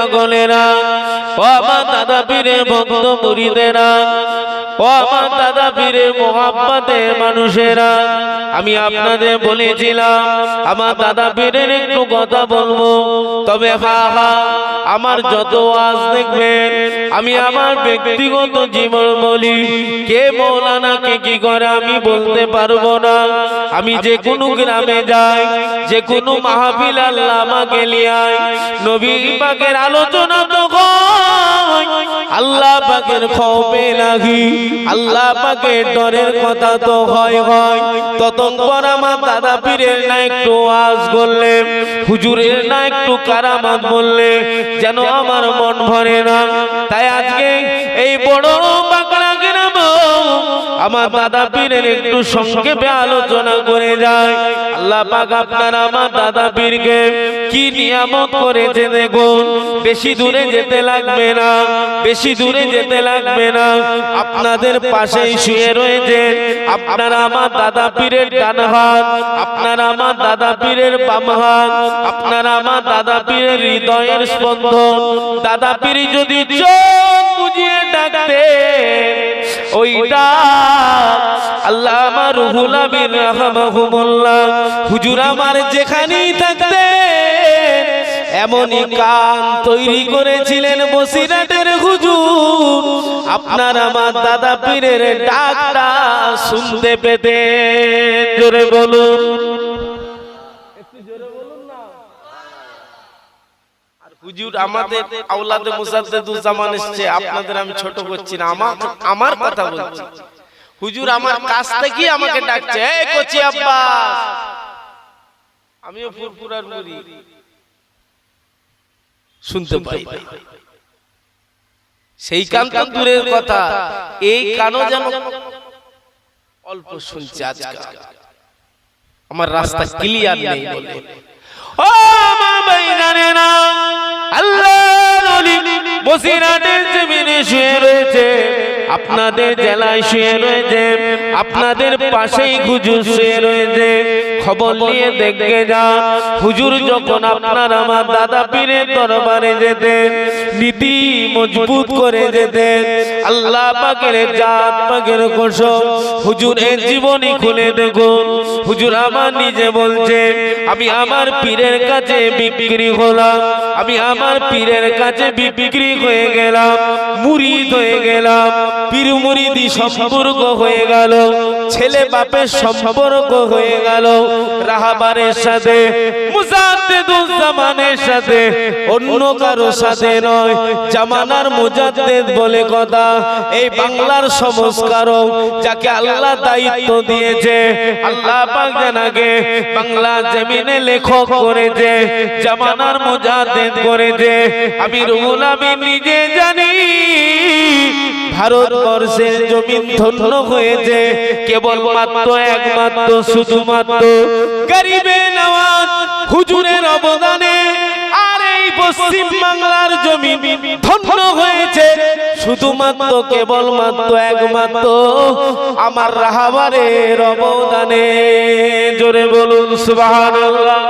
পাগলেরা আমার দাদা পীরের ভক্ত মুরিদেরা ও আমার দাদা মোহাব্বতের মানুষেরা, আমি আপনাদের বলেছিলাম, আমার দাদা পীরের একটু কথা বলব। তবে হা হা, আমার যত আজ দেখবেন, আমি আমার ব্যক্তিগত জীবন বলি, কে মৌলানা, কে কি করে, আমি বলতে পারব না। আমি যে কোনো গ্রামে যাই, যে কোনো মাহফিল আল্লাহ আমাকে লিয়ায় নবী পাকের আলোচনা তো আল্লাহ পাকের খবে লাগি আল্লাহ পাকের ডরের কথা তো হয় হয়। ততক্ষণ আমার দাদা পীরের না একটু আজ বললে হুজুরের না একটু কারামাত বললে, যেন আমার মন ভরে না। তাই আজকে এই বড় গ্রাম আমার দাদা পীরের একটু সংক্ষেপে আলোচনা করে যায়। আল্লাহ পাক আপনার আমার দাদা পীরকে কি নিয়ামত করেছে দেখুন বেশি দূরে যেতে লাগবে না, বেশি দূরে যেতে লাগবে না। আপনাদের পাশেই শুয়ে রয়েছে। আপনার আমার দাদা পীরের ডান হাত, আপনার আমার দাদা পীরের বাম হাত, আপনারা আমার দাদা পীরের হৃদয়ের স্পন্দন। দাদা পীর যদি চোখ বুঝিয়ে ডাকতে ওইটা আল্লাহ আমার রুহুল আমিন রাহমাহুমুল্লাহ। হুজুর আমার যেখানেই থাকতে এমনই কান তৈরি করেছিলেন বসিরাটের হুজুর। আপনার আমার দাদা পীরের ডাকটা শুনতে পেতে জোরে বলুন। হুজুর আমাদের আওলাদে মুসাদ্দেদুল জামান এসেছে। আপনাদের আমি ছোট করছি না আমার আমার কথা বলছি। হুজুর আমার কাছ থেকে আমাকে ডাকছে। এই কোচি আব্বাস। আমিও ফুরফুরার মুড়ি। শুনতে পাই। সেই কান তো দূরের কথা। এই কানও যেন অল্প শুনছে আজকাল। আমার রাস্তা ক্লিয়ার নেই বলে। ও মা শুয়ে রয়েছে আপনাদের জেলায় শুয়ে রয়েছে। আপনাদের পাশেই হুজুর শুয়ে রয়েছে। খবর নিয়ে দেখে যান। হুজুর যখন আপনার আমার দাদা পীরের দরবারে যেতেন নীতি মজবুত করে যেতেন। আল্লাহ পাকের জাত পাকের কসম। হুজুরের জীবনী খুলে দেখুন। হুজুর আমার নিজে বলছে আমি আমার পীরের কাছে বিক্রি হলাম। আমি আমার পীরের কাছে বিক্রি হয়ে গেলাম। মুরিদ হয়ে গেলাম। পীর মুরিদি সম্পর্ক হয়ে গেল। ছেলে বাপের সম্পর্ক হয়ে গেল। রাহাবারের সাথে জামানের সাথে, অন্য কারও সাথে নয়। জামানার মুজাদ্দেদ বলে কথা, এই বাংলার সংস্কারক যাকে আল্লাহ দায়িত্ব দিয়েছে, আল্লাহ পাক জানাকে বাংলা জমিনে লেখক করেছে, জামানার মুজাদ্দেদ করেছে। আমি রুহুল আমি নিজে জানি ভারতবর্ষের জমিন ধন্য হয়েছে কেবল মাত্র একমাত্র, শুধুমাত্র গরিবে নওয়াজ হুজুরের অবদানে, আর এই পশ্চিম বাংলার জমি ধন্য হয়েছে, শুধুমাত্র কেবল মাত্র একমাত্র আমার রাহাবারের অবদানে। জোরে বলুন, সুবহানাল্লাহ।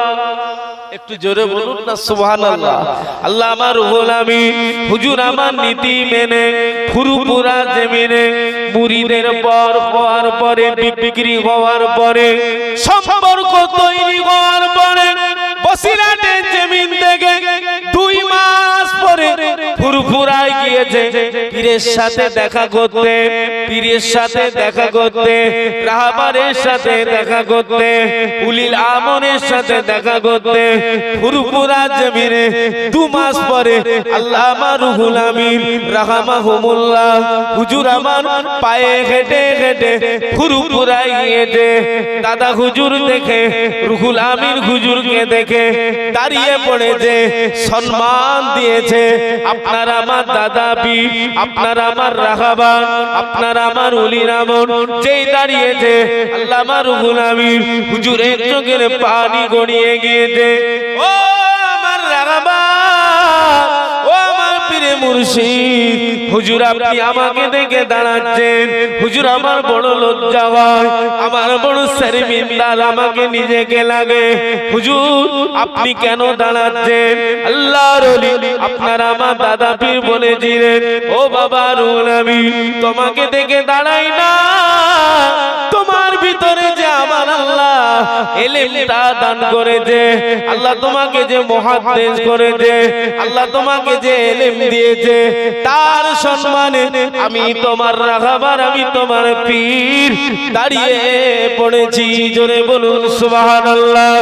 একটু জোরে বলুন না সুবহান আল্লাহ আল্লাহ আমার গোলামি, হুজুর আমার নীতি মেনে ফুরুপুরা জমিনে মুরিদের পর হওয়ার পরে, বিক্রি হওয়ার পরে, সম্পর্ক তৈরি হওয়ার পরে বসিরাটের জমিন থেকে দুই পরে ফুরফুরায় গিয়েছে। পীরের সাথে দেখা করতে, পীরের সাথে দেখা করতে, রাহাবারের সাথে দেখা করতে, উলিল আমনের সাথে দেখা করতে, ফুরফুরা জমিনে দু মাস পরে আল্লাহ আমার রুহুল আমিন, রাহমাহুমুল্লাহ, হুজুর আমার পায়ে হেঁটে হেঁটে ফুরফুরায় গিয়েছে। দাদা হুজুর দেখে, রুহুল আমিন হুজুরকে দেখে দাঁড়িয়ে পড়েছে, সম্মান দিয়েছে। আপনার আমার দাদা বি আপনার আমার রাহাবান, আপনার আমার উলি রামন যেই দাঁড়িয়েছে আল্লাহ আমার গুলামি হুজুর হুজুরের চোখের পানি গড়িয়ে গিয়েছে। ও আমার রাহাবান, ও আমার পীরে মুর্শিদ হুজুর আপনি আমাকে দেখে দাঁড়াচ্ছেন। হুজুর আমার বড় লজ্জা হয়। আমার বড় শর্মিন্দার আমাকে নিজেকে লাগে। হুজুর আপনি কেন দাঁড়াচ্ছেন? আল্লাহর আপনার আমার দাদা পীর বলেছিলেন ও বাবা রুল আমি তোমাকে দেখে দাঁড়াই না। তোমার ভিতরে যে আমার আল্লাহ এলেমটা দান করেছে আল্লাহ তোমাকে যে মহাদেশ করেছে আল্লাহ তোমাকে যে এলেম দিয়েছে তার সম্মানে আমি তোমার রাখাবার আমি তোমার পীর দাঁড়িয়ে পড়েছি। জোরে বলুন, সুবহানাল্লাহ।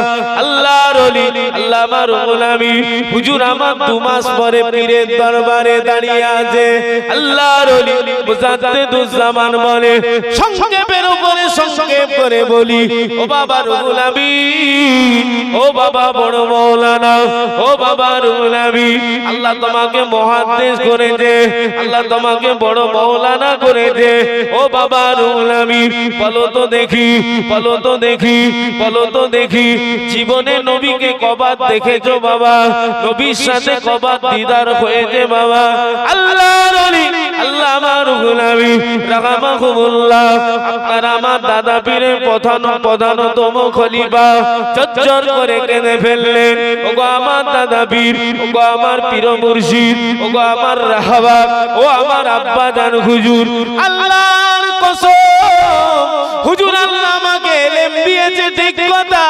আল্লাহর ওলি, আল্লাহ আমার গোলামি। হুজুর আমার দু মাস পরে পীরের দরবারে দাঁড়িয়ে আছে। আল্লাহর ওলি মুজাদ্দিদুজ্জামান বলে, সংক্ষেপের উপরে সংক্ষেপ করে বলি, ও বাবা রুহুল আমিন, ও বাবা বড় মৌলানা, ও বাবা রুহুল আমিন, আল্লাহ তোমাকে মহাদেশ করেছে, আল্লাহ তোমাকে বড় মৌলানা করেছে, ও বাবা রুহুল আমিন, বলো তো দেখি, বলো তো দেখি, বলো তো দেখি, জীবনে নবীকে কবার দেখেছ বাবা? নবীর সাথে কবার দিদার হয়েছে বাবা? আল্লাহর ওলি আল্লাহ আমার গুলামি রাহমাহুমুল্লাহ, আপনার আমার দাদা পীরের প্রধান প্রধানতম খলিফা চচ্চর করে কেঁদে ফেললেন। ওগো আমার দাদা পীর ওগো আমার পীর মুর্শিদ, ওগো আমার রাহাবা, ও আমার আব্বা দান হুজুর। আল্লাহর কসম, হুজুর আল্লাহ আমাকে এলেম দিয়েছে ঠিক কথা।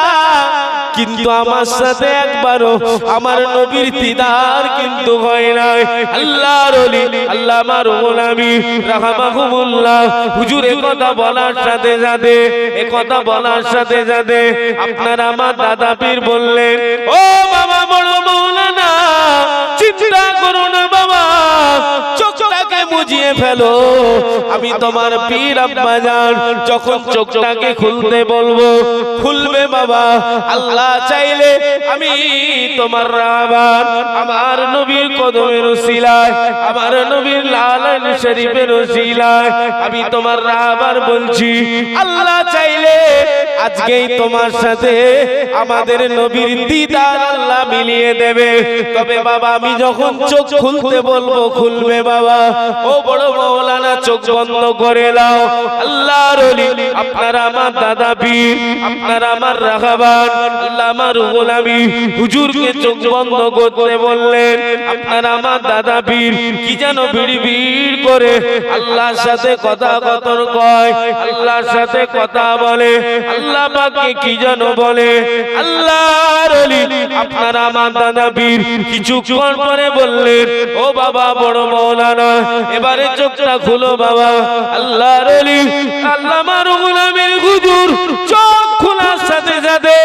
কিন্তু আমার সাথে একবারও আমার নবীর দিদার কিন্তু হয় নাই। আল্লাহর ওলি আল্লাহ আমার গোলামি রাহমাহুমুল্লাহ, হুজুর এ কথা বলার সাথে সাথে, এ কথা বলার সাথে সাথে আপনার আমার দাদা পীর বললেন, ও বাবা বড় মৌলানা, চিন্তা করো না বাবা ফেলো। আমি তোমার পীর আব্বা জান যখন চোখটাকে খুলতে বলব, খুলবে বাবা, আল্লাহ চাইলে আমি তোমার রাবার আমার নবীর কদমের উসিলায় আমার নবীর লালন শরীফের উসিলায় আমি তোমার রাবার বলছি, আল্লাহ চাইলে আজকেই তোমার সাথে আমাদের নবীর দিদার আল্লাহ মিলিয়ে দেবে। তবে বাবা, আমি যখন চোখ খুলতে বলব, খুলবে বাবা। ও বড় মৌলানা, চোখ বন্ধ করে আমার দাদা আমার আমার চোখ বললেন আমার দাদা কি যেন বিড় করে। সাথে কথা কয় সাথে কথা বলে, আল্লাহ কি যেন বলে। আল্লাহর আমার দাদা কিছুক্ষণ পরে বললেন, ও বাবা বড় মৌলানা, এবারে চোখটা খুলো বাবা। আল্লাহর ওলি আল্লাহ আমার গোলামের হুজুর চোখ খোলার সাথে সাথে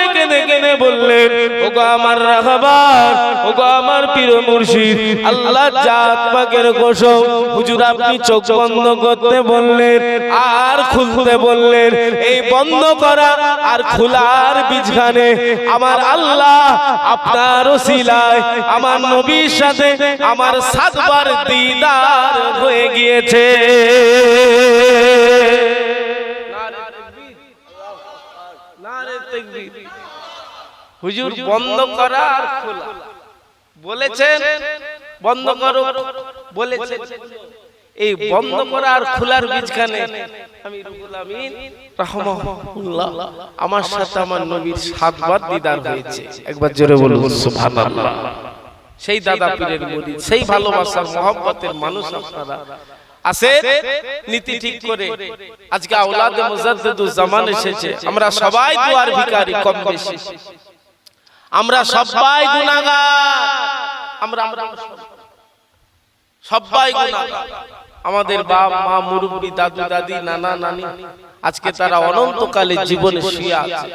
করে কেঁদে কেঁদে বললেন, ওগো আমার রাখাবার ওগো আমার পীর মুর্শিদ, আল্লাহ জাত পাকের কসম, হুজুর আপনি চোখ বন্ধ করতে বললেন, আর খুলতে বললেন, এই বন্ধ করা আর খোলার বীজখানে আমার আল্লাহ আপনার ওসিলায়, আমার নবীর সাথে আমার সাতবার দিদার হয়ে গিয়েছে। হুজুর বন্ধ করা আর খোলা। বলেছেন? বন্ধ করো। বলেছেন। এই বন্ধ করা আর খোলার বীজখানে আমি রুহুল আমিন রাহমাহুল্লাহ। আমার সাথে আমার নবীর সাতবার দিদার হয়েছে। একবার জোরে বলুন সুবহানাল্লাহ। সেই দাদা পীরের মুরিদ সেই ভালোবাসার মহব্বতের মানুষ আপনারা। আছে নীতি ঠিক করে। আজকে আওলাদে মুজাদ্দিদুজ জামান এসেছে। আমরা সবাই দুয়ার ভিখারি কম বেশি। আমরা সবাই আমরা আমরা সবাই আমাদের বাপ মা মুরব্বী দাদু দাদি নানা নানি। আজকে তারা অনন্তকালে জীবনে শুয়ে আছে।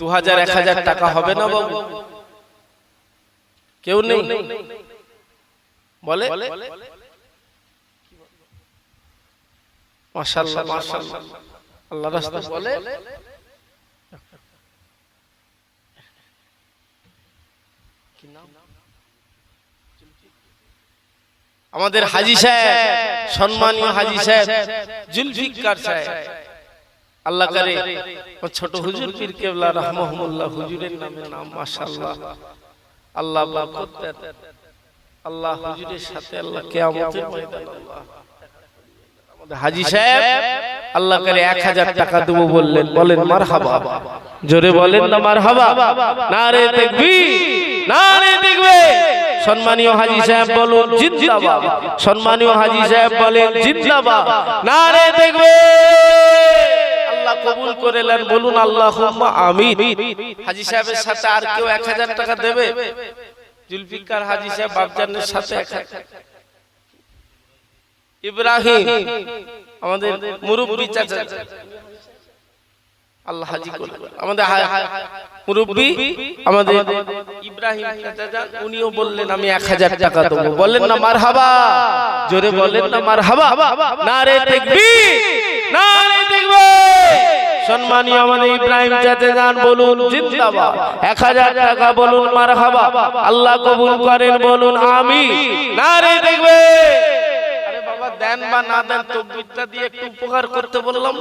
দু হাজার এক হাজার টাকা হবে না বাবু? কেউ নেই। বলে? মাশাআল্লাহ মাশাআল্লাহ। আল্লাহ রাস্তা বলে? আমাদের হাজি সাহেব সম্মানীয় হাজি সাহেব জুলফিকার সাহেব। আল্লাহ করে ছোট হুজুর পীর কেবলা রহমাহুল্লাহ হুজুরের নামে নাম মাশাআল্লাহ। আল্লাহ আল্লাহ হুজুরের সাথে আল্লাহ কিয়ামতের ময়দানে আল্লাহ আমাদের হাজী সাহেব আল্লাহ করে এক হাজার টাকা দেবো বললেন বলেন মার হাবা জোরে বলেন না মার হাবা না রে দেখবি না রে দেখবে। সম্মানীয় হাজী সাহেব বলুন জিন্দাবাদ। সম্মানীয় হাজী সাহেব বলেন জিন্দাবাদ। না রে দেখবে। আল্লাহ কবুল করে নেন বলুন আল্লাহ আমিন। হাজী সাহেবের সাথে আর কেউ এক হাজার টাকা দেবে? জুলফিকার হাজী সাহেব বাবজানের সাথে ইব্রাহিম আমাদের মুরব্বী চাচা। আল্লাহ হাজি আমাদের মুরব্বী আমাদের ইব্রাহিম উনিও বললেন আমি এক হাজার টাকা দেবো। বলেন না মার হাবা জোরে বলেন না মার হাবা না রে দেখবি না রে দেখবে সম্মানীয় আমাদের ইব্রাহিম চাচা যান বলুন জিন্দাবাদ। এক হাজার টাকা বলুন মার হাবা আল্লাহ কবুল করেন বলুন আমি না রে দেখবে আরে বাবা দেন বা না দেন তকবিরটা দিয়ে একটু উপকার করতে বললাম।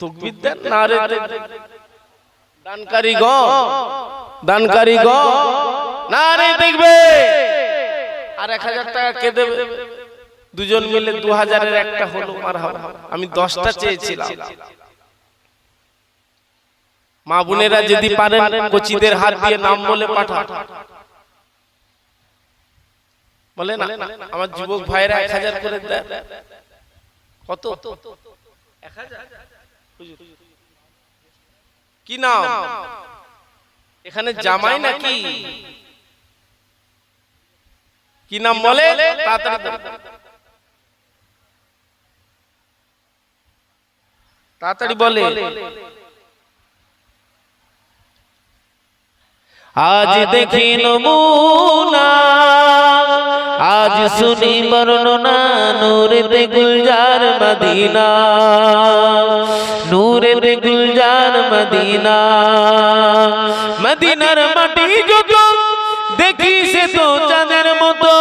তকবির দেন না রে দানকারী গ। দানকারী গ। না রে দেখবে। আর এক হাজার টাকা কে দেবে? দুজন মিলে দু হাজারের একটা হলো মার আমি দশটা চেয়েছিলাম। মা বোনেরা যদি পারেন কোচিদের হাত দিয়ে নাম বলে পাঠা বলে না আমার যুবক ভাইরা এক হাজার করে দেয়। কত? এক হাজার? কি নাম? এখানে জামাই নাকি? কি নাম বলে? তাড়াতাড়ি বলে। আজ দেখি নমুনা। আজ শুনি বর্ণনা, নূরেতে গুলজার মদিনা। নূরেতে গুলজার মদিনা। মদিনার মাটি যত দেখি সে তো চাঁদের মতো,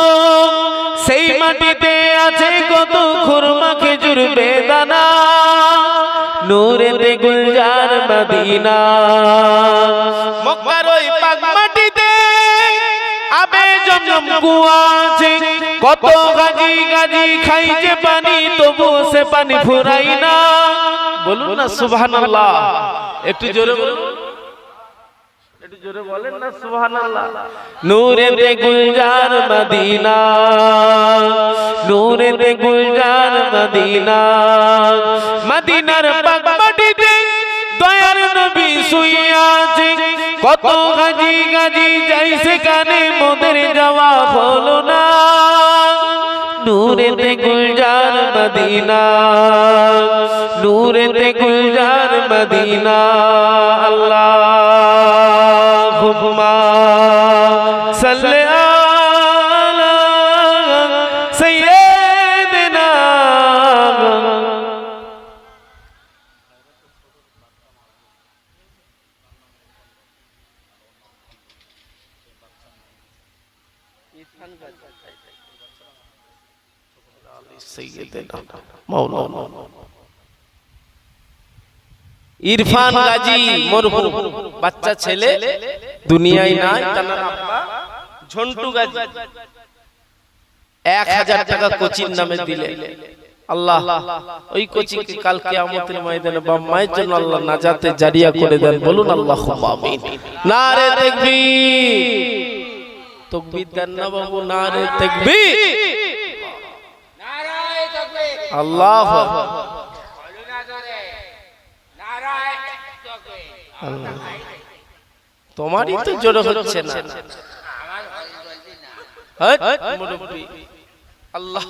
সেই মাটিতে আছে কত খুরমা, খেজুর, বেদানা। নূরেতে গুলজার মদিনা। মক্কার ওই পাক মাটিতে আবে জমজম কুয়া আছে কত গাজি গাজি খাইছে পানি তবু সে পানি ফুরাই না। বলুন না সুবহানাল্লাহ। একটু জোরে বলুন। একটু জোরে বলেন না সুবহানাল্লাহ। নূরেতে গুলজার মদিনা নূরেতে গুলজার মদিনা। মদিনার পাক মাটিতে দয়ার নবী শুইয়া আছে। কত গাজি গাজি যাই সেখানে মোদের যাওয়া হলো না। নূরেতে গুলজার মদিনা, নূরেতে গুলজার মদিনা, আল্লাহ। ইরফান গাজী মরহুম। বাচ্চা ছেলে দুনিয়ায় নাই তার আব্বা ঝন্টু গাজী। এক হাজার টাকা কোচির নামে দিলে। আল্লাহ ওই কোচিকে কাল কিয়ামতের ময়দানে বা মায়ের জন্য আল্লাহ নাজাতে জারিয়া করে দেন। বলুন আল্লাহ আমিন। না রে তাকবীর। তাকবীর। দেন না বাবু না রে তাকবীর। আল্লাহ তোমারই তো জোর হচ্ছে না। হ্যাঁ? মুরব্বি। আল্লাহ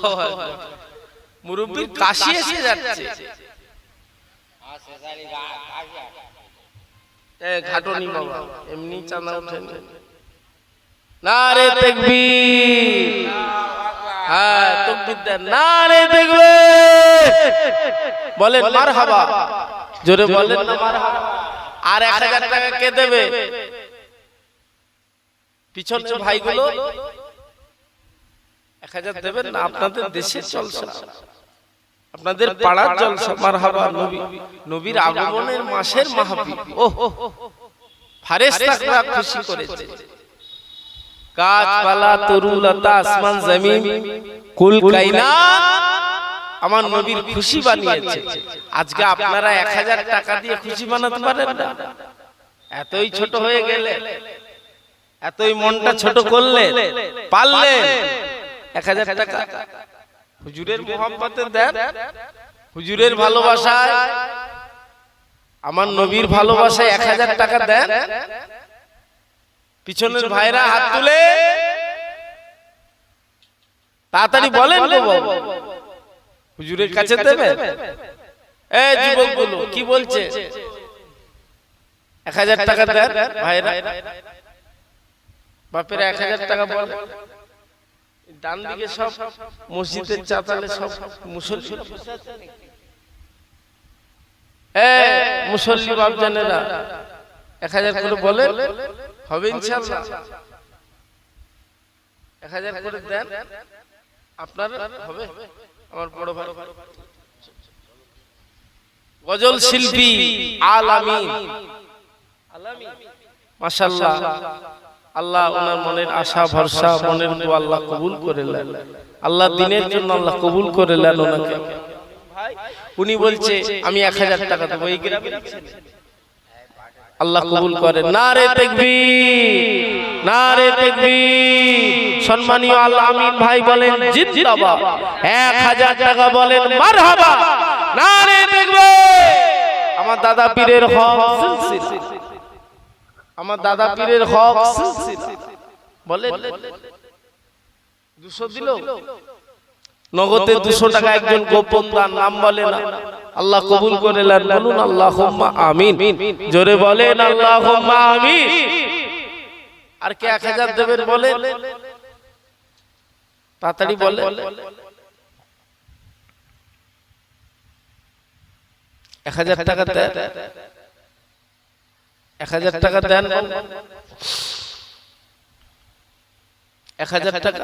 মুরব্বির কাশি এসে যাচ্ছে। না। রে দেখবি হ্যাঁ রে দেখবে বলেন মার হাবা জোরে বলেন মার হাবা আর এক হাজার টাকা কে দেবে? পিছনের ভাইগুলো এক হাজার দেবেন না আপনাদের দেশে চলছে আপনাদের পাড়ার জলসা মার হাবা নবী। নবীর আগমনের মাসের মাহফিল ও ফারেস্তারা খুশি করেছে। গাছপালা তরুলতা আসমান জমিন কুল কাইনাত। আমার নবীর খুশি বানিয়েছে। আজকে আপনারা এক হাজার টাকা দিয়ে খুশি বানাতে পারেন। না। এতই ছোট হয়ে গেলে এতই মনটা ছোট করলে পারলে এক হাজার টাকা। হুজুরের মোহাম্মতে দেন। হুজুরের ভালোবাসায় আমার নবীর ভালোবাসায় এক হাজার টাকা দেন। পিছনের ভাইরা হাত তুলে তাড়াতাড়ি বলেন গো বাবু। হুজুরের কাছে দেবে এই যুবকগুলো কি বলছে? এক হাজার টাকা দেন ভাইরা। বাপের এক হাজার টাকা বল। ডান দিকে সব মসজিদের চাতালে সব মুসল্লি এ মুসল্লি বাপজানেরা এক হাজার করে বলেন? হবে ইনশাল্লাহ এক হাজার করে দেন? আপনার হবে? আমার বড় ভাই। গজল শিল্পী আল আমিন। মাশাল্লাহ আল্লাহ ওনার মনের আশা ভরসা মনের দোয়া আল্লাহ কবুল করে নেন। আল্লাহ দিনের জন্য আল্লাহ কবুল করে নেন ওনাকে। উনি বলছে আমি এক হাজার টাকা দেবো। এই আল্লাহ কবুল করে না রে দেখবি না রে দেখবি সম্মানীয় আল্লাহ আমিন ভাই বলেন জিন্দাবাদ। এক হাজার টাকা বলেন মারহাবা। না রে দেখবে আমার দাদা পীরের হক। আমার দাদা পীরের হক। বলেন। দুশো দিল। নগদে দুশো টাকা একজন গোপন দান নাম বলে না। আল্লাহ কবুল করে বলুন আল্লাহ আমিন। জোরে বলেন আল্লাহ আমিন। আর কে এক হাজার দেবেন বলে? তাড়াতাড়ি বলে। এক হাজার টাকা দেন। এক হাজার টাকা দেন। এক হাজার টাকা।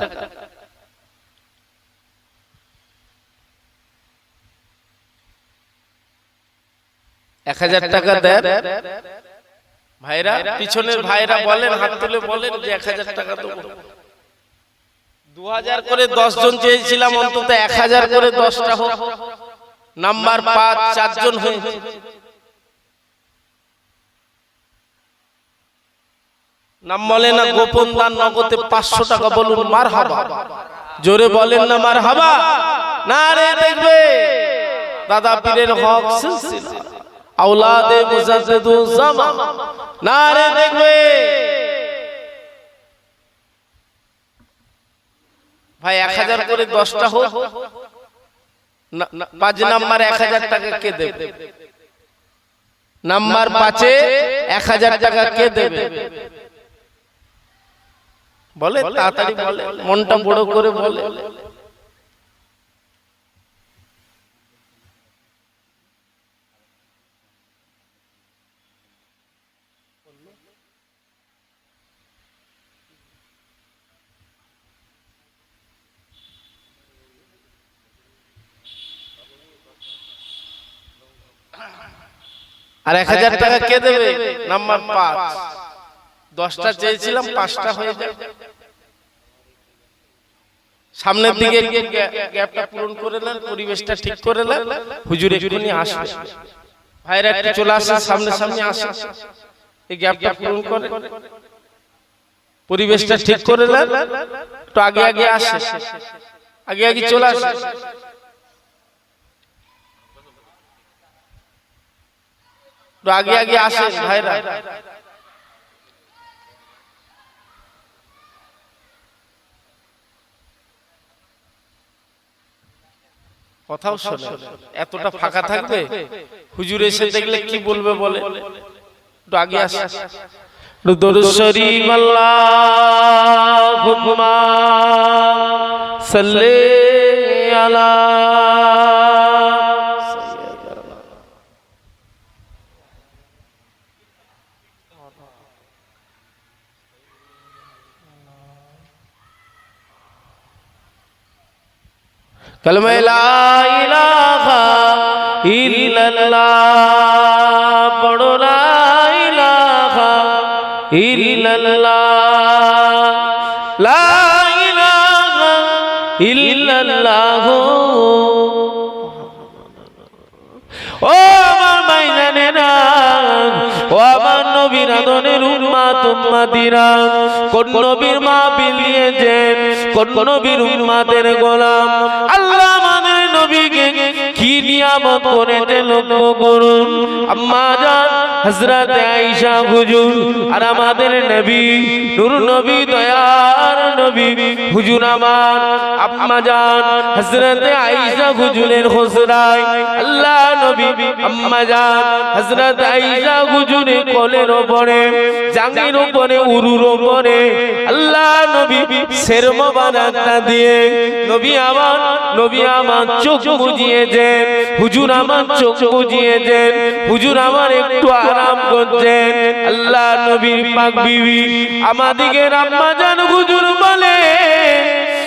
এক হাজার টাকা দেন। ভাইরা পিছনের ভাইরা বলেন হাত তুলে বলেন যে এক হাজার টাকা দেবো। দু হাজার করে দশ জন চেয়েছিলাম অন্তত এক হাজার করে দশটা হোক। নাম্বার পাঁচ চারজন হয়েছে নাম বলে না গোপন দান নগদে পাঁচশো টাকা বলুন মার হাবা। জোরে বলেন না মার হাবা। না রে দেখবে। দাদা পীরের হক সিলসিলা। আওলাদে মুজাদ্দিদুল জামান না রে দেখবে। ভাই এক হাজার করে দশটা হোক। পাঁচ নাম্বার এক হাজার টাকা কে দেবে? নাম্বার পাঁচে এক হাজার টাকা কে দেবে? বলে তাড়াতাড়ি বলে। মনটা বড় করে বলে। আর এক হাজার টাকা কে দেবে? নাম্বার পাঁচ। দশটা চেয়েছিলাম পাঁচটা হয়ে যাবে সামনের দিকে গ্যাপটা পূরণ করে নেন পরিবেশটা ঠিক করে নেন। হুজুর এক্ষুনি আসবে ভাইরা একটু চলে আসে সামনে সামনে আসে এই গ্যাপটা পূরণ করে পরিবেশটা ঠিক করে নেন। একটু আগে আগে আসে আগে আগে চলে আসে একটু আগে আগে আসে ভাইরা। কথাও শোনে। এতটা ফাঁকা থাকবে? হুজুর এসে দেখলে কি বলবে বলে? একটু আগে আসে। দরুদ শরীফ আল্লাহুম্মা সাল্লি আলা কালমে লাইলাহা পড়ো লাইলাহা ইল্লাল্লাহ ও আমার না ও দিরা কোন নবীর মা বিলিয়েছেন কোন নবীর উম্মাদের গোলাম আল্লাহ নবীকে কি নিয়ামত করেছে লক্ষ্য করুন আম্মা জান হযরত আয়েশা হুজুর আর আমাদের নবী, নূর নবী, দয়ার নবী, হুজুর আমার, আম্মা জান, হযরত আয়েশা হুজুরের হোসরায় আল্লাহ নবী, আম্মা জান, হযরত আয়েশা হুজুরের কোলের উপরে জাঙ্গির উপরে উরুর উপরে আল্লাহ নবী সের মোবারকটা দিয়ে, নবী আমার নবী আমার চোখ বুজিয়েছেন হুজুর আমার চোখ বুজিয়েছেন হুজুর আমার একটু আরাম করছেন আল্লাহ নবীর পাক বিবি আমাদিকে আম্মা জান হুজুর বলে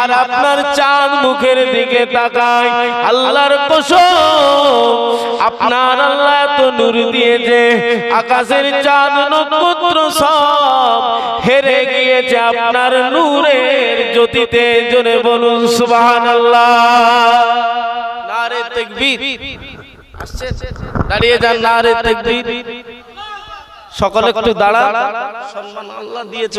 আর আপনার চাঁদ মুখের দিকে তাকাই। আল্লাহর কসম, আপনার আল্লাহ এত নূর দিয়েছে আকাশের চাঁদ, নক্ষত্র সব হেরে গিয়েছে আপনার নূরের জ্যোতিতে। জোরে বলুন, সুবহানাল্লাহ। নারে তাকবীর। দাঁড়িয়ে যান, নারে তাকবীর। সকলে একটু দাঁড়া সম্মান আল্লাহ দিয়েছে।